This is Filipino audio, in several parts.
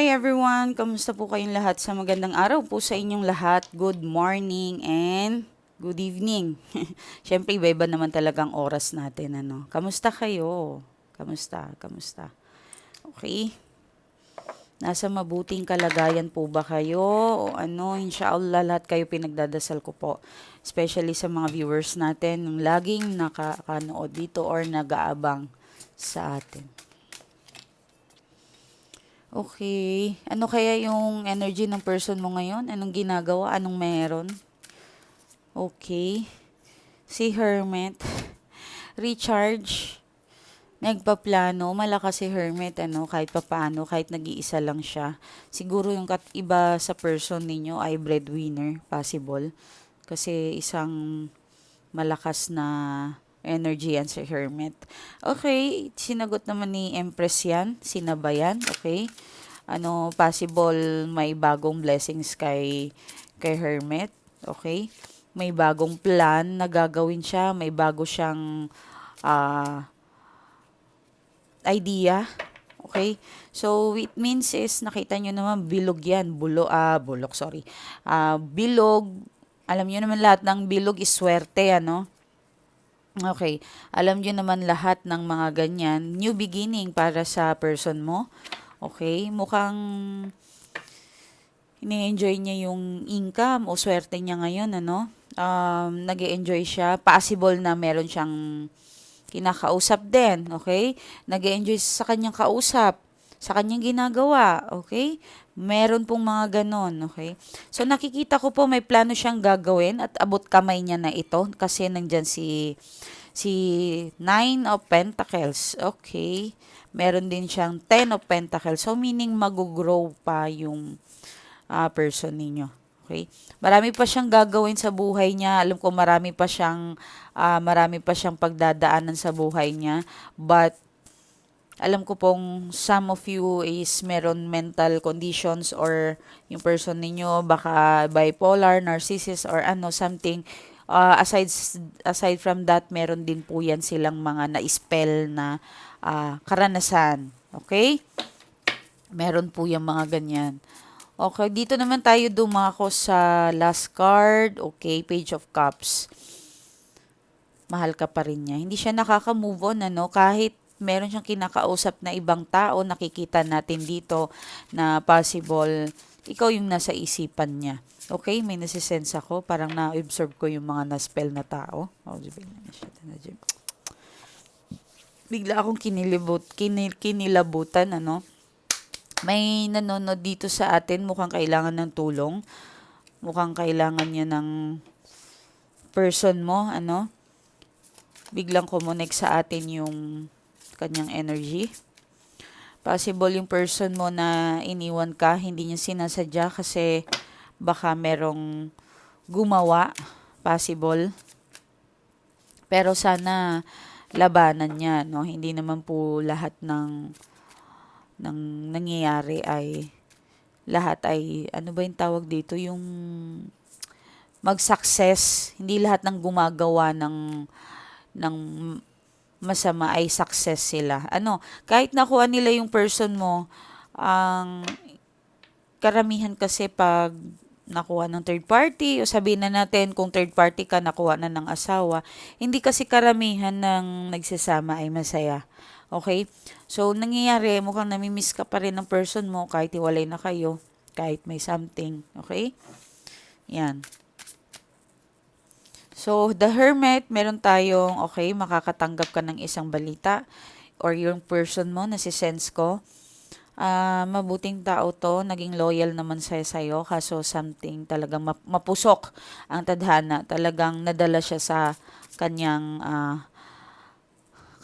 Hi everyone! Kamusta po kayong lahat sa magandang araw po sa inyong lahat. Good morning and good evening. Siyempre, iba-iba naman talagang oras natin. Ano? Kamusta kayo? Kamusta? Kamusta? Okay? Nasa mabuting kalagayan po ba kayo? O ano, inshallah lahat kayo pinagdadasal ko po. Especially sa mga viewers natin, yung laging nakakanood dito or nag-aabang sa atin. Okay. Ano kaya yung energy ng person mo ngayon? Anong ginagawa? Anong meron? Okay. Si Hermit. Recharge. Nagpaplano. Malakas si Hermit, ano, kahit papaano, kahit nag-iisa lang siya. Siguro yung kat iba sa person ninyo ay breadwinner, possible. Kasi isang malakas na energy yan si Hermit. Okay, sinagot naman ni Empress yan, sinabayan, okay. Ano, possible may bagong blessings kay, kay Hermit, okay. May bagong plan na gagawin siya, may bago siyang uh, idea, okay. So, it means is, nakita nyo naman, bilog yan, bulo, ah, bulok, sorry. Uh, bilog, alam nyo naman lahat ng bilog is swerte, ano Okay. Alam niyo naman lahat ng mga ganyan. New beginning para sa person mo. Okay. Mukhang ini-enjoy niya yung income o swerte niya ngayon, ano? Um, nag enjoy siya. Possible na meron siyang kinakausap din, okay? nag enjoy sa kanyang kausap, sa kanyang ginagawa, okay? Meron pong mga ganon, okay? So, nakikita ko po may plano siyang gagawin at abot kamay niya na ito kasi nandyan si, si Nine of Pentacles, okay? Meron din siyang Ten of Pentacles. So, meaning mag-grow pa yung uh, person ninyo. Okay? Marami pa siyang gagawin sa buhay niya. Alam ko marami pa siyang uh, marami pa siyang pagdadaanan sa buhay niya. But alam ko pong some of you is meron mental conditions or yung person ninyo baka bipolar, narcissist or ano something uh, aside aside from that meron din po yan silang mga na-spell na uh, karanasan. Okay? Meron po yung mga ganyan. Okay, dito naman tayo dumako sa last card. Okay, Page of Cups. Mahal ka pa rin niya. Hindi siya nakaka-move on, ano? Kahit meron siyang kinakausap na ibang tao, nakikita natin dito na possible ikaw yung nasa isipan niya. Okay, may nasisense ako, parang na-observe ko yung mga na-spell na tao. Oh, Bigla akong kinilibot, kinil, kinilabutan, ano. May nanonood dito sa atin, mukhang kailangan ng tulong. Mukhang kailangan niya ng person mo, ano. Biglang kumunik sa atin yung kanyang energy. Possible yung person mo na iniwan ka, hindi niya sinasadya kasi baka merong gumawa. Possible. Pero sana labanan niya, no? Hindi naman po lahat ng ng nangyayari ay lahat ay ano ba yung tawag dito yung mag-success hindi lahat ng gumagawa ng ng masama ay success sila. Ano, kahit nakuha nila yung person mo, ang karamihan kasi pag nakuha ng third party o sabihin na natin kung third party ka nakuha na ng asawa, hindi kasi karamihan ng nagsasama ay masaya. Okay? So, nangyayari, mukhang namimiss ka pa rin ng person mo kahit iwalay na kayo, kahit may something. Okay? Yan. So, the hermit, meron tayong, okay, makakatanggap ka ng isang balita or yung person mo, nasi-sense ko. Uh, mabuting tao to, naging loyal naman sa sa'yo, kaso something talagang mapusok ang tadhana. Talagang nadala siya sa kanyang uh,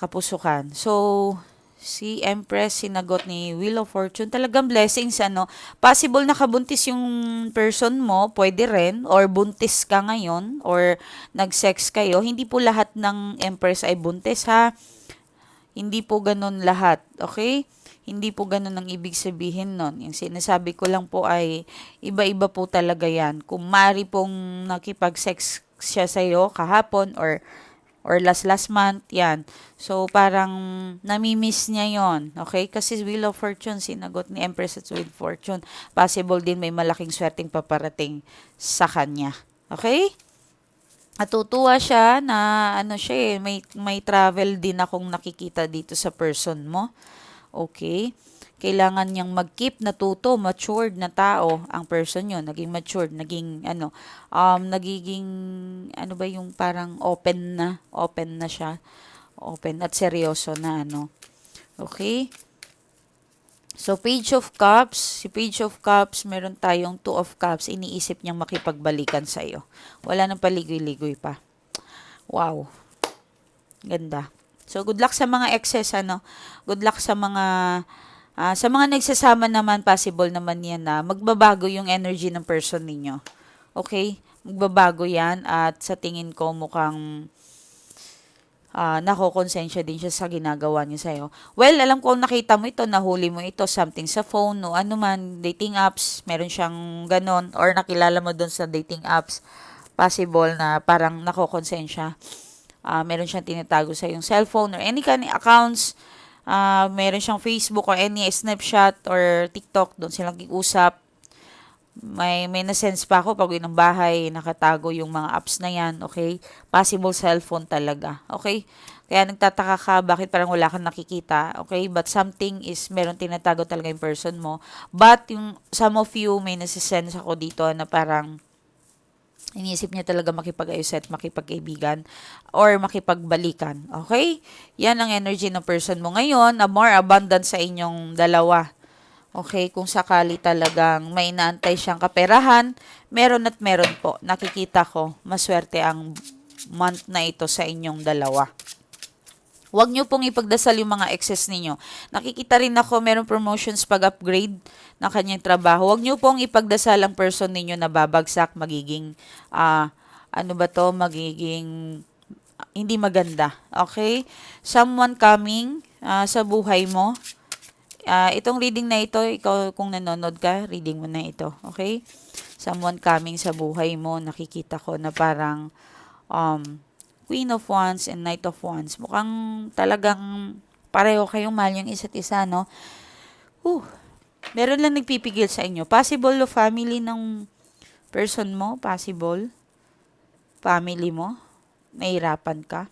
kapusukan. So, si Empress sinagot ni Wheel of Fortune. Talagang blessings ano. Possible nakabuntis yung person mo, pwede rin or buntis ka ngayon or nag-sex kayo. Hindi po lahat ng Empress ay buntis ha. Hindi po ganun lahat, okay? Hindi po ganun ang ibig sabihin nun. Yung sinasabi ko lang po ay iba-iba po talaga yan. Kung mari pong nakipag-sex siya sa'yo kahapon or or last last month, yan. So, parang namimiss niya yon okay? Kasi Wheel of Fortune, sinagot ni Empress at Wheel of Fortune. Possible din may malaking swerteng paparating sa kanya. Okay? Natutuwa siya na ano siya eh, may, may travel din akong nakikita dito sa person mo. Okay? Kailangan niyang mag-keep natuto, matured na tao ang person yun, naging matured, naging ano, um, nagiging, ano ba yung parang open na, open na siya, open at seryoso na ano. Okay? So, Page of Cups, si Page of Cups, meron tayong Two of Cups, iniisip niyang makipagbalikan sa iyo. Wala nang paligoy-ligoy pa. Wow. Ganda. So, good luck sa mga exes, ano? Good luck sa mga Uh, sa mga nagsasama naman, possible naman yan na magbabago yung energy ng person ninyo. Okay? Magbabago yan at sa tingin ko mukhang uh, nakokonsensya din siya sa ginagawa niya sa'yo. Well, alam ko nakita mo ito, nahuli mo ito, something sa phone, no, ano man, dating apps, meron siyang ganon, or nakilala mo doon sa dating apps, possible na parang nakokonsensya. Uh, meron siyang tinatago sa yung cellphone or any kind of accounts, uh, meron siyang Facebook or any Snapchat or TikTok, doon silang kiusap. May, may na-sense pa ako pag ng bahay, nakatago yung mga apps na yan, okay? Possible cellphone talaga, okay? Kaya nagtataka ka, bakit parang wala kang nakikita, okay? But something is, meron tinatago talaga yung person mo. But yung, some of you, may nasisense ako dito na parang, Iniisip niya talaga makipag-ayos at makipagkaibigan or makipagbalikan. Okay? Yan ang energy ng person mo ngayon na more abundant sa inyong dalawa. Okay? Kung sakali talagang may inaantay siyang kaperahan, meron at meron po. Nakikita ko, maswerte ang month na ito sa inyong dalawa. Huwag nyo pong ipagdasal yung mga excess ninyo. Nakikita rin ako, meron promotions pag-upgrade ng kanyang trabaho. Huwag nyo pong ipagdasal ang person ninyo na babagsak, magiging, uh, ano ba to, magiging hindi maganda. Okay? Someone coming uh, sa buhay mo. Uh, itong reading na ito, ikaw kung nanonood ka, reading mo na ito. Okay? Someone coming sa buhay mo, nakikita ko na parang um, Queen of Wands and Knight of Wands. Mukhang talagang pareho kayong mahal yung isa't isa, no? Uh, meron lang nagpipigil sa inyo. Possible o family ng person mo, possible. Family mo, nahirapan ka.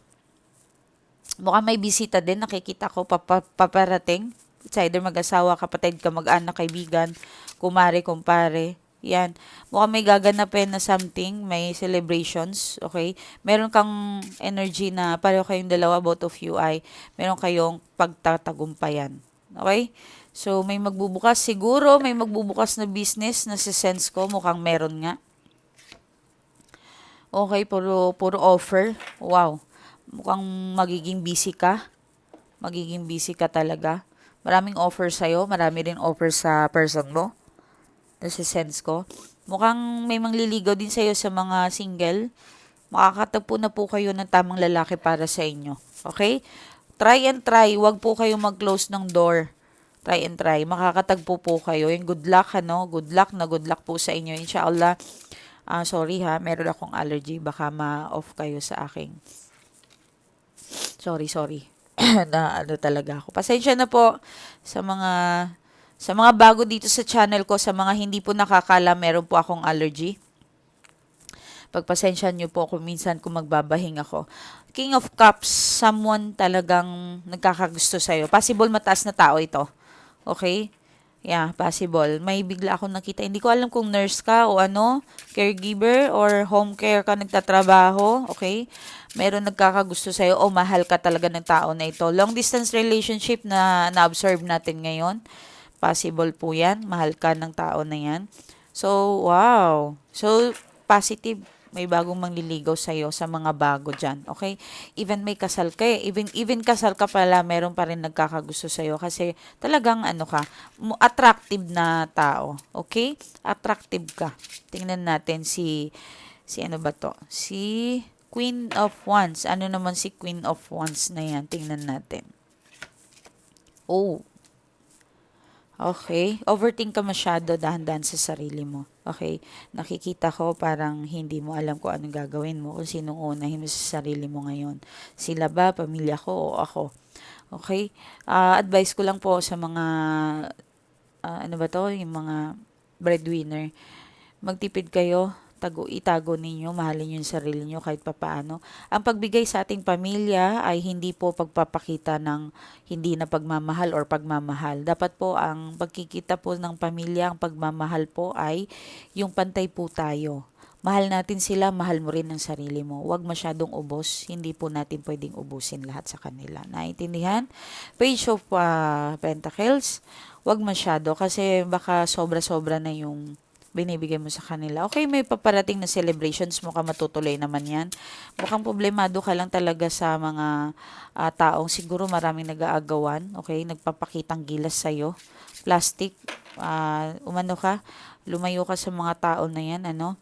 Mukhang may bisita din, nakikita ko, paparating. It's either mag-asawa, kapatid ka, mag-anak, kaibigan, kumare, kumpare yan. Mukhang may gaganapin na something, may celebrations, okay? Meron kang energy na pareho kayong dalawa, both of you ay meron kayong pagtatagumpayan. Okay? So, may magbubukas. Siguro, may magbubukas na business na si sense ko. Mukhang meron nga. Okay, puro, puro offer. Wow. Mukhang magiging busy ka. Magiging busy ka talaga. Maraming offer sa'yo. Marami rin offer sa person mo sense ko. Mukhang may mangliligaw din sa'yo sa mga single. Makakatagpo na po kayo ng tamang lalaki para sa inyo. Okay? Try and try. Huwag po kayo mag-close ng door. Try and try. Makakatagpo po kayo. Yung good luck, ano? Good luck na good luck po sa inyo. Inshallah. Uh, sorry ha, meron akong allergy. Baka ma-off kayo sa aking. Sorry, sorry. na ano talaga ako. Pasensya na po sa mga sa mga bago dito sa channel ko, sa mga hindi po nakakala, meron po akong allergy. Pagpasensya nyo po kung minsan kung magbabahing ako. King of Cups, someone talagang nagkakagusto sa'yo. Possible mataas na tao ito. Okay? Yeah, possible. May bigla akong nakita. Hindi ko alam kung nurse ka o ano, caregiver or home care ka nagtatrabaho. Okay? Meron nagkakagusto sa'yo o mahal ka talaga ng tao na ito. Long distance relationship na na-observe natin ngayon. Possible po yan. Mahal ka ng tao na yan. So, wow. So, positive. May bagong mangliligaw sa'yo sa mga bago dyan. Okay? Even may kasal ka eh. Even, even kasal ka pala, meron pa rin nagkakagusto sa'yo. Kasi talagang ano ka, attractive na tao. Okay? Attractive ka. Tingnan natin si, si ano ba to? Si Queen of Wands. Ano naman si Queen of Wands na yan? Tingnan natin. Oh, Okay? Overthink ka masyado, dahan-dahan sa sarili mo. Okay? Nakikita ko parang hindi mo alam kung anong gagawin mo, kung sinong unahin mo sa sarili mo ngayon. Sila ba, pamilya ko o ako? Okay? Ah, advice ko lang po sa mga, ah, ano ba to, yung mga breadwinner. Magtipid kayo, tago, itago ninyo, mahalin yung sarili nyo kahit papaano. Ang pagbigay sa ating pamilya ay hindi po pagpapakita ng hindi na pagmamahal or pagmamahal. Dapat po ang pagkikita po ng pamilya, ang pagmamahal po ay yung pantay po tayo. Mahal natin sila, mahal mo rin ang sarili mo. Huwag masyadong ubos. Hindi po natin pwedeng ubusin lahat sa kanila. Naintindihan? Page of uh, Pentacles, huwag masyado kasi baka sobra-sobra na yung binibigay mo sa kanila. Okay, may paparating na celebrations ka matutuloy naman yan. Mukhang problemado ka lang talaga sa mga uh, taong siguro maraming nag-aagawan. Okay, nagpapakitang gilas sa'yo. Plastic, uh, umano ka, lumayo ka sa mga tao na yan, ano?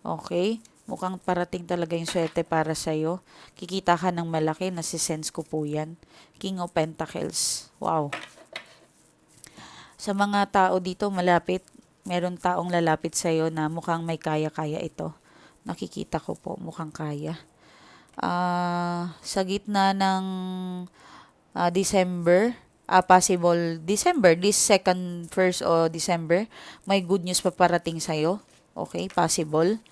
Okay, mukhang parating talaga yung swerte para sa'yo. Kikita ka ng malaki, nasisense ko po yan. King of Pentacles. Wow. Sa mga tao dito malapit, meron taong lalapit sa iyo na mukhang may kaya-kaya ito. Nakikita ko po, mukhang kaya. Uh, sa gitna ng uh, December, uh, possible December, this second, first o December, may good news pa parating sa'yo. Okay, possible.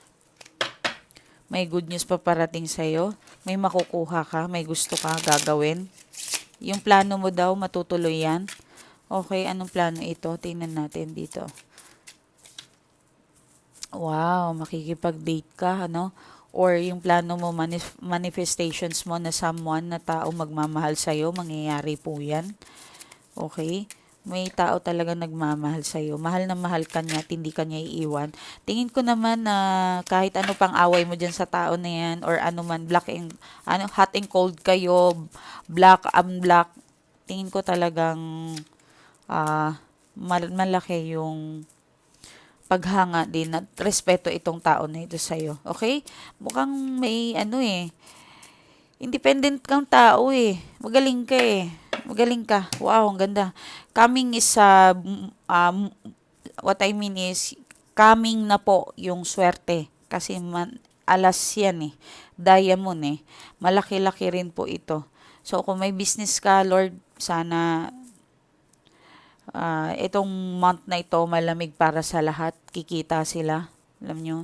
May good news pa parating sa'yo. May makukuha ka, may gusto ka gagawin. Yung plano mo daw, matutuloy yan. Okay, anong plano ito? Tingnan natin dito. Wow, makikipag-date ka, ano? Or yung plano mo, manif- manifestations mo na someone na tao magmamahal sa'yo, mangyayari po yan. Okay? May tao talaga nagmamahal sa'yo. Mahal na mahal ka niya at hindi ka niya iiwan. Tingin ko naman na kahit ano pang away mo dyan sa tao na yan or ano man, black and, ano, hot and cold kayo, black and black, tingin ko talagang uh, mal- malaki yung paghanga din at respeto itong tao na ito sa'yo. Okay? Mukhang may ano eh. Independent kang tao eh. Magaling ka eh. Magaling ka. Wow, ang ganda. Coming is, uh, um, what I mean is, coming na po yung swerte. Kasi man, alas yan eh. Diamond eh. Malaki-laki rin po ito. So, kung may business ka, Lord, sana uh, itong month na ito malamig para sa lahat. Kikita sila. Alam nyo,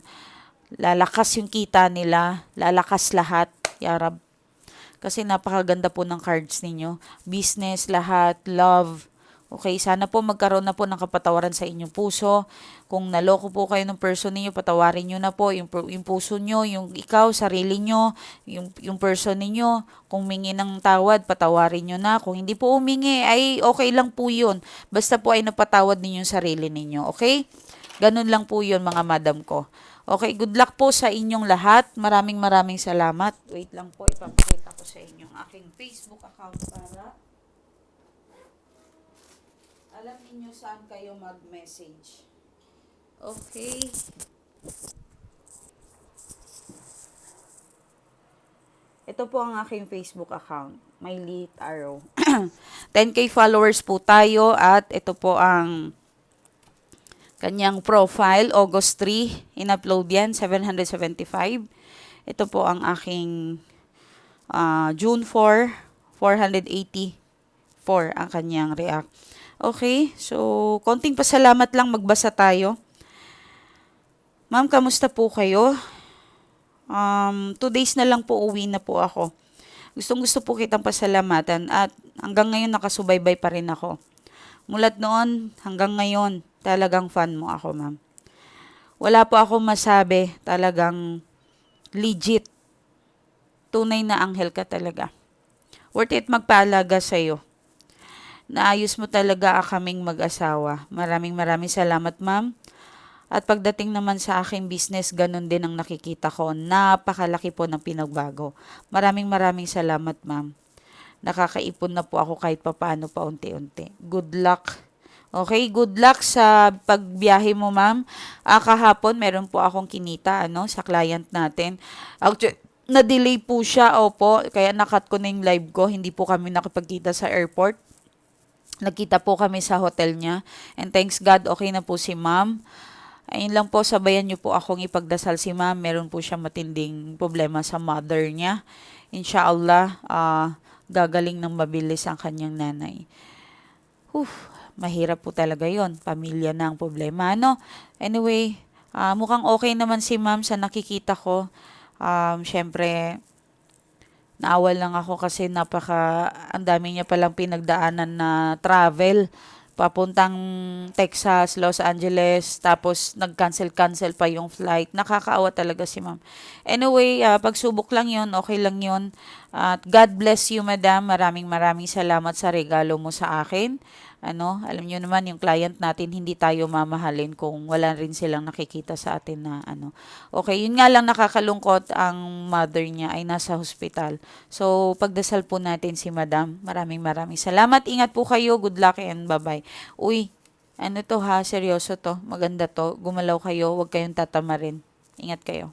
lalakas yung kita nila. Lalakas lahat. Yarab. Kasi napakaganda po ng cards ninyo. Business, lahat, love, Okay, sana po magkaroon na po ng kapatawaran sa inyong puso. Kung naloko po kayo ng person niyo, patawarin niyo na po yung, yung puso niyo, yung ikaw, sarili niyo, yung, yung person niyo. Kung mingi ng tawad, patawarin niyo na. Kung hindi po umingi, ay okay lang po yun. Basta po ay napatawad ninyo yung sarili ninyo. Okay? Ganun lang po yun mga madam ko. Okay, good luck po sa inyong lahat. Maraming maraming salamat. Wait lang po, ipapakita ko sa inyo ang aking Facebook account para alam niyo saan kayo mag-message. Okay. Ito po ang aking Facebook account. May lit arrow. 10k followers po tayo at ito po ang kanyang profile. August 3. In-upload yan. 775. Ito po ang aking uh, June 4. 484 ang kanyang react. Okay, so konting pasalamat lang magbasa tayo. Ma'am, kamusta po kayo? Um, two days na lang po uwi na po ako. Gustong gusto po kitang pasalamatan at hanggang ngayon nakasubaybay pa rin ako. Mulat noon hanggang ngayon, talagang fan mo ako, ma'am. Wala po ako masabi, talagang legit. Tunay na anghel ka talaga. Worth it magpaalaga sa'yo Naayos mo talaga kaming mag-asawa. Maraming maraming salamat, ma'am. At pagdating naman sa aking business, ganun din ang nakikita ko. Napakalaki po ng pinagbago. Maraming maraming salamat, ma'am. Nakakaipon na po ako kahit papaano pa unti-unti. Good luck. Okay, good luck sa pagbiyahe mo, ma'am. Ah, kahapon, meron po akong kinita, ano, sa client natin. Actually, na-delay po siya, opo, kaya nakat ko na yung live ko. Hindi po kami nakipagkita sa airport Nagkita po kami sa hotel niya. And thanks God, okay na po si ma'am. Ayun lang po, sabayan niyo po akong ipagdasal si ma'am. Meron po siya matinding problema sa mother niya. Inshallah, ah, gagaling ng mabilis ang kanyang nanay. Whew, mahirap po talaga yon Pamilya na ang problema, no? Anyway, ah, mukhang okay naman si ma'am sa nakikita ko. Um, Siyempre, naawal lang ako kasi napaka, ang dami niya palang pinagdaanan na travel. Papuntang Texas, Los Angeles, tapos nag-cancel-cancel pa yung flight. Nakakaawa talaga si ma'am. Anyway, ah, pagsubok lang yon okay lang yon At God bless you, madam. Maraming maraming salamat sa regalo mo sa akin. Ano, alam niyo naman yung client natin hindi tayo mamahalin kung wala rin silang nakikita sa atin na ano. Okay, yun nga lang nakakalungkot ang mother niya ay nasa hospital. So, pagdasal po natin si Madam. Maraming maraming salamat. Ingat po kayo. Good luck and bye-bye. Uy, ano to ha? Seryoso to. Maganda to. Gumalaw kayo. Huwag kayong tatama rin. Ingat kayo.